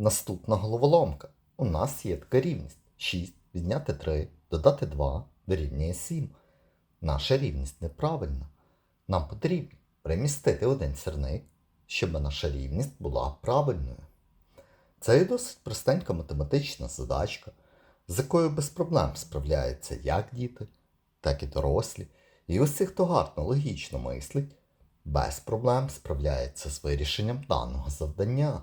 Наступна головоломка. У нас є така рівність. 6 відняти 3, додати 2 дорівнює 7. Наша рівність неправильна. Нам потрібно перемістити один сірник, щоб наша рівність була правильною. Це є досить простенька математична задачка, з якою без проблем справляються як діти, так і дорослі. І усі, хто гарно логічно мислить, без проблем справляється з вирішенням даного завдання.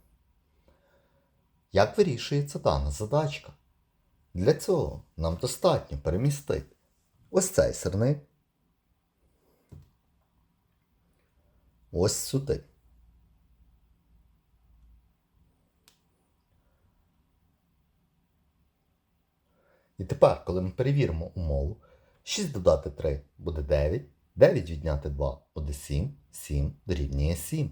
Як вирішується дана задачка? Для цього нам достатньо перемістити ось цей сирник ось сюди. І тепер, коли ми перевіримо умову, 6 додати 3 буде 9, 9 відняти 2 буде 7, 7 дорівнює 7.